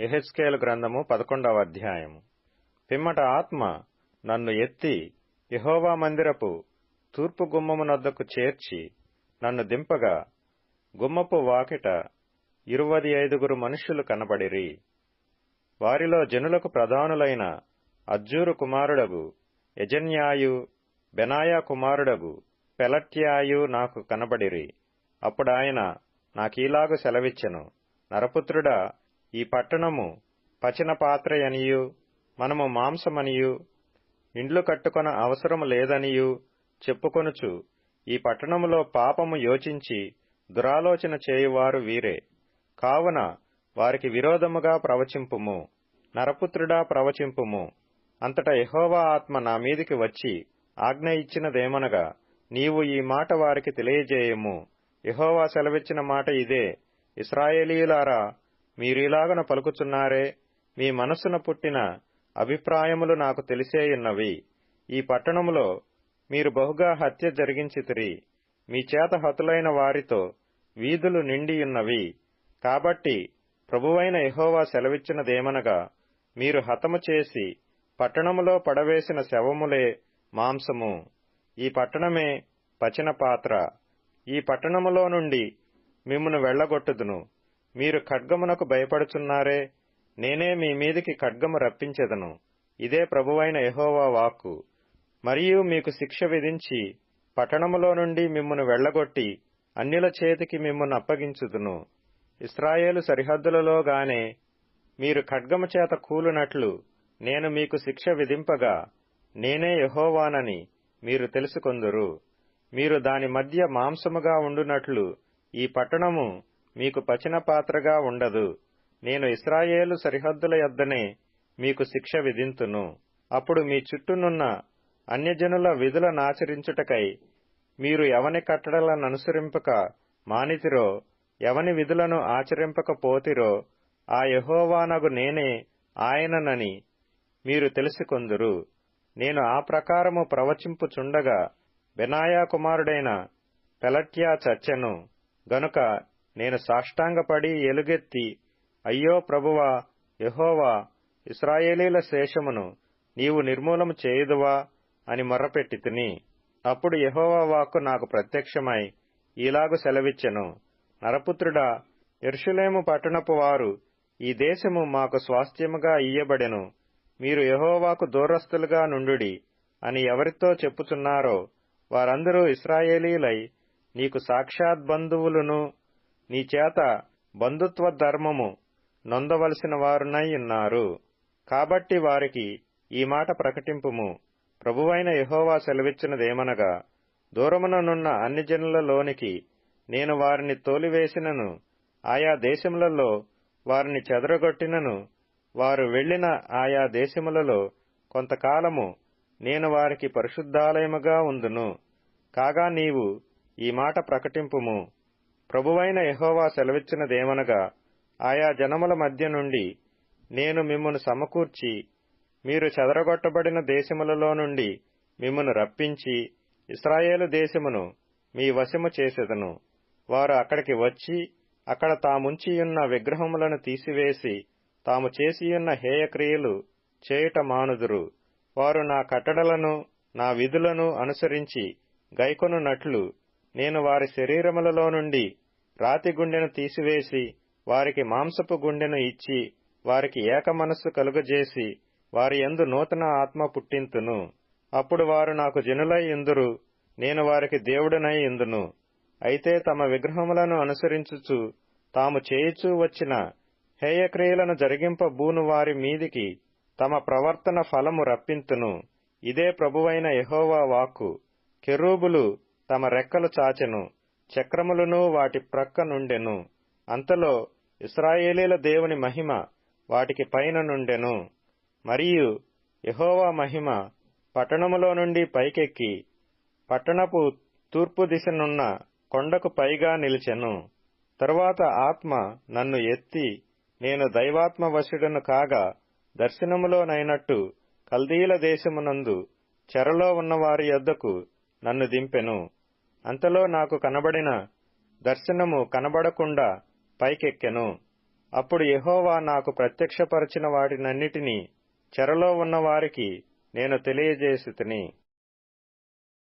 ఎహెచ్కేలు గ్రంథము పదకొండవ అధ్యాయము. పిమ్మట ఆత్మ నన్ను ఎత్తి యహోవా మందిరపు తూర్పు గుమ్మమునొద్దకు చేర్చి నన్ను దింపగా గుమ్మపు వాకిట ఇరువది ఐదుగురు మనుష్యులు కనబడిరి. వారిలో జనులకు ప్రధానులైన అజ్జూరు కుమారుడగు యజన్యాయు బెనాయా కుమారుడగు పెలట్యాయు నాకు కనబడిరి. అప్పుడాయన నాకీలాగు సెలవిచ్చెను. నరపుత్రుడా ఈ పట్టణము పచిన పాత్రయనియు మనము మాంసమనియు ఇండ్లు కట్టుకొన అవసరము లేదనియు చెప్పుకొనుచు ఈ పట్టణములో పాపము యోచించి దురాలోచన చేయువారు వీరే. కావున వారికి విరోధముగా ప్రవచింపుము నరపుత్రుడా ప్రవచింపుము. అంతటా యహోవా ఆత్మ నా మీదికి వచ్చి ఆజ్ఞ ఇచ్చినదేమనగా నీవు ఈ మాట వారికి తెలియజేయము. యహోవా సెలవిచ్చిన మాట ఇదే. ఇస్రాయేలీలారా మీరిలాగన పలుకుచున్నారే మీ మనస్సున పుట్టిన అభిప్రాయములు నాకు తెలిసేయున్నవి. ఈ పట్టణములో మీరు బహుగా హత్య జరిగించితిరి. మీ చేత హతులైన వారితో వీధులు నిండియున్నవి. కాబట్టి ప్రభువైన యహోవా సెలవిచ్చినదేమనగా మీరు హతము చేసి పట్టణములో పడవేసిన శవములే మాంసము. ఈ పట్టణమే పచిన పాత్ర ఈ పట్టణములో నుండి మిమ్మును వెళ్ళగొట్టుదును మీరు ఖడ్గమునకు భయపడుచున్నారే నేనే మీ మీదికి ఖడ్గము రప్పించెదను. ఇదే ప్రభువైన యహోవా వాక్కు. మరియు మీకు శిక్ష విధించి పట్టణములో నుండి మిమ్మును వెళ్ళగొట్టి అన్యుల చేతికి మిమ్మును అప్పగించుదును. ఇస్రాయేలు సరిహద్దులలోగానే మీరు ఖడ్గము చేత కూలునట్లు నేను మీకు శిక్ష విధింపగా నేనే యహోవానని మీరు తెలుసుకొందురు. మీరు దాని మధ్య మాంసముగా ఉండునట్లు ఈ పట్టణము మీకు పచిన పాత్రగా ఉండదు. నేను ఇస్రాయేలు సరిహద్దుల యొద్దనే మీకు శిక్ష విధింతును. అప్పుడు మీ చుట్టూనున్న అన్యజనుల విధులనాచరించుటకై మీరు ఎవని కట్టడలననుసరింపక మానితిరో ఎవని విధులను ఆచరింపకపోతిరో ఆ యహోవానగు నేనే ఆయననని మీరు తెలుసుకొందురు. నేను ఆ ప్రకారము ప్రవచింపుచుండగా బెనాయా కుమారుడైన పెలట్యా చచ్చెను. గనుక నేను సాష్టాంగపడి ఎలుగెత్తి అయ్యో ప్రభువా యహోవా ఇస్రాయేలీల శేషమును నీవు నిర్మూలము చేయుదువా అని మొర్రపెట్టి తిని అప్పుడు యహోవా వాక్కు నాకు ప్రత్యక్షమై ఇలాగు సెలవిచ్చెను. నరపుత్రుడా ఎర్షులేము పట్టణపు వారు ఈ దేశము మాకు స్వాస్థ్యముగా ఇయ్యబడెను. మీరు యహోవాకు దూరస్తులుగా నుండుడి అని ఎవరితో చెప్పుచున్నారో వారందరూ ఇస్రాయేలీలై నీకు సాక్షాద్బంధువులను నీ చేత బంధుత్వ ధర్మము నొందవలసిన వారునై ఉన్నారు. కాబట్టి వారికి ఈ మాట ప్రకటింపుము. ప్రభువైన యహోవా సెలవిచ్చినదేమనగా దూరముననున్న అన్ని జనులలోనికి నేను వారిని తోలివేసినను. ఆయా దేశములలో వారిని చెదరగొట్టినను. వారు వెళ్ళిన ఆయా దేశములలో కొంతకాలము నేను వారికి పరిశుద్ధాలయముగా ఉందును. కాగా నీవు ఈ మాట ప్రకటింపుము. ప్రభువైన యహోవా సెలవిచ్చినదేమనగా ఆయా జనముల మధ్య నుండి నేను మిమ్మును సమకూర్చి మీరు చెదరగొట్టబడిన దేశములలో నుండి మిమ్మును రప్పించి ఇస్రాయేలు దేశమును మీ వశము చేసెదను. వారు అక్కడికి వచ్చి అక్కడ తాముంచియున్న విగ్రహములను తీసివేసి తాము చేసియున్న హేయక్రియలు చేయుట మానుదురు. వారు నా కట్టడలను నా విధులను అనుసరించి గైకొనున్నట్లు నేను వారి శరీరములలో నుండి రాతి గుండెను తీసివేసి వారికి మాంసపు గుండెను ఇచ్చి వారికి ఏక మనస్సు కలుగజేసి వారి ఎందు నూతన ఆత్మ పుట్టింతును. అప్పుడు వారు నాకు జనులై ఇందురు నేను వారికి దేవుడనై ఇందును అయితే తమ విగ్రహములను అనుసరించుచు తాము చేయుచూ వచ్చిన హేయక్రియలను జరిగింపబూను వారి మీదికి తమ ప్రవర్తన ఫలము రప్పింతును. ఇదే ప్రభువైన యహోవా వాక్కు. కెరూబులు తమ రెక్కలు చాచెను చక్రములను వాటి ప్రక్క నుండెను. అంతలో ఇస్రాయేలీల దేవుని మహిమ వాటికి పైన నుండెను. మరియు యహోవా మహిమ పట్టణములో నుండి పైకెక్కి పట్టణపు తూర్పు దిశనున్న కొండకు పైగా నిలిచెను. తరువాత ఆత్మ నన్ను ఎత్తి నేను దైవాత్మ వశుడను కాగా దర్శనములోనైనట్టు కల్దీల దేశమునందు చెరలో ఉన్నవారి యొద్దకు నన్ను దింపెను. అంతలో నాకు కనబడిన దర్శనము కనబడకుండా పైకెక్కెను. అప్పుడు యహోవా నాకు ప్రత్యక్షపరచిన వాటినన్నిటినీ చెరలో ఉన్న వారికి నేను తెలియజేసి